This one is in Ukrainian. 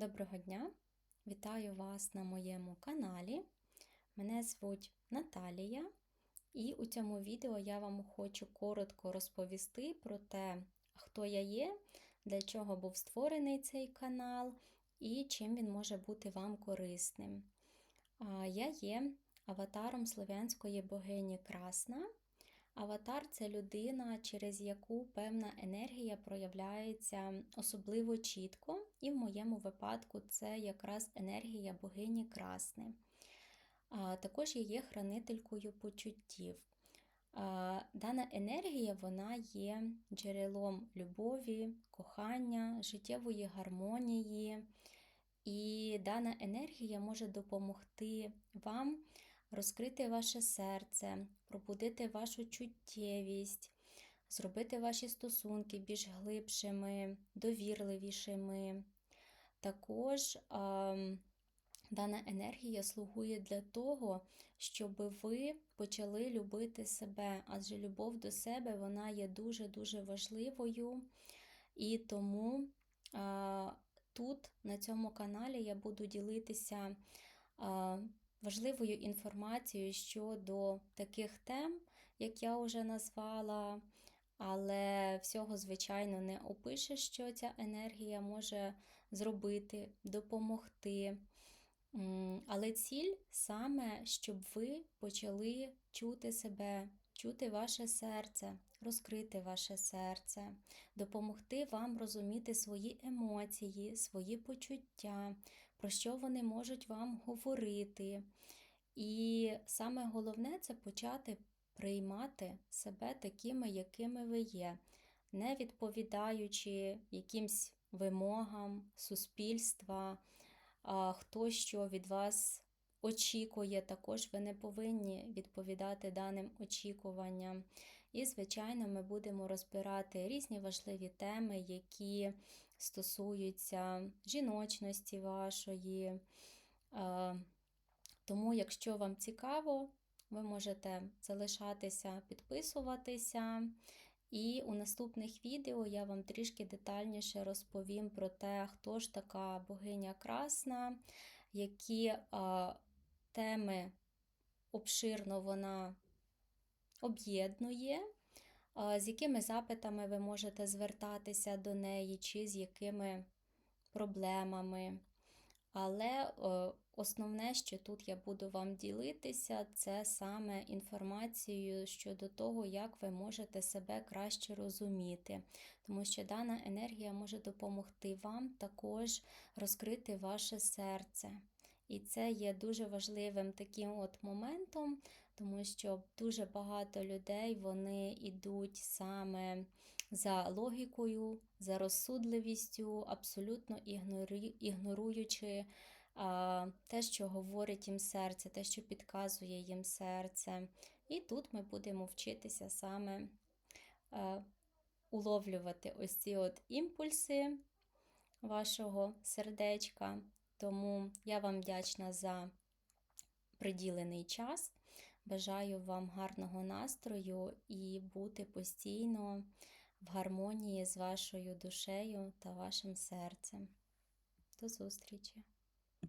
Доброго дня! Вітаю вас на моєму каналі. Мене звуть Наталія, і у цьому відео я вам хочу коротко розповісти про те, хто я є, для чого був створений цей канал і чим він може бути вам корисним. Я є аватаром слов'янської богині Красна. Аватар це людина, через яку певна енергія проявляється особливо чітко, і в моєму випадку це якраз енергія богині Красни. А Також є хранителькою почуттів. А, Дана енергія вона є джерелом любові, кохання, життєвої гармонії. І дана енергія може допомогти вам розкрити ваше серце, пробудити вашу чуттєвість, зробити ваші стосунки більш глибшими, довірливішими. Також а, дана енергія слугує для того, щоб ви почали любити себе, адже любов до себе вона є дуже-дуже важливою. І тому а, тут, на цьому каналі, я буду ділитися. А, важливою інформацією щодо таких тем, як я вже назвала, але всього, звичайно, не опише, що ця енергія може зробити, допомогти. Але ціль саме, щоб ви почали чути себе, чути ваше серце, розкрити ваше серце, допомогти вам розуміти свої емоції, свої почуття, про що вони можуть вам говорити. І саме головне це почати приймати себе такими, якими ви є, не відповідаючи якимсь вимогам суспільства, хто що від вас очікує, також ви не повинні відповідати даним очікуванням. І, звичайно, ми будемо розбирати різні важливі теми, які стосуються жіночності вашої. Тому, якщо вам цікаво, ви можете залишатися, підписуватися. І у наступних відео я вам трішки детальніше розповім про те, хто ж така богиня красна, які а, теми обширно вона об'єднує, з якими запитами ви можете звертатися до неї, чи з якими проблемами. Але основне, що тут я буду вам ділитися, це саме інформацією щодо того, як ви можете себе краще розуміти. Тому що дана енергія може допомогти вам також розкрити ваше серце. І це є дуже важливим таким от моментом, тому що дуже багато людей вони йдуть саме за логікою, за розсудливістю, абсолютно ігноруючи те, що говорить їм серце, те, що підказує їм серце. І тут ми будемо вчитися саме а, уловлювати ось ці от імпульси вашого сердечка. Тому я вам вдячна за приділений час. Бажаю вам гарного настрою і бути постійно в гармонії з вашою душею та вашим серцем. До зустрічі!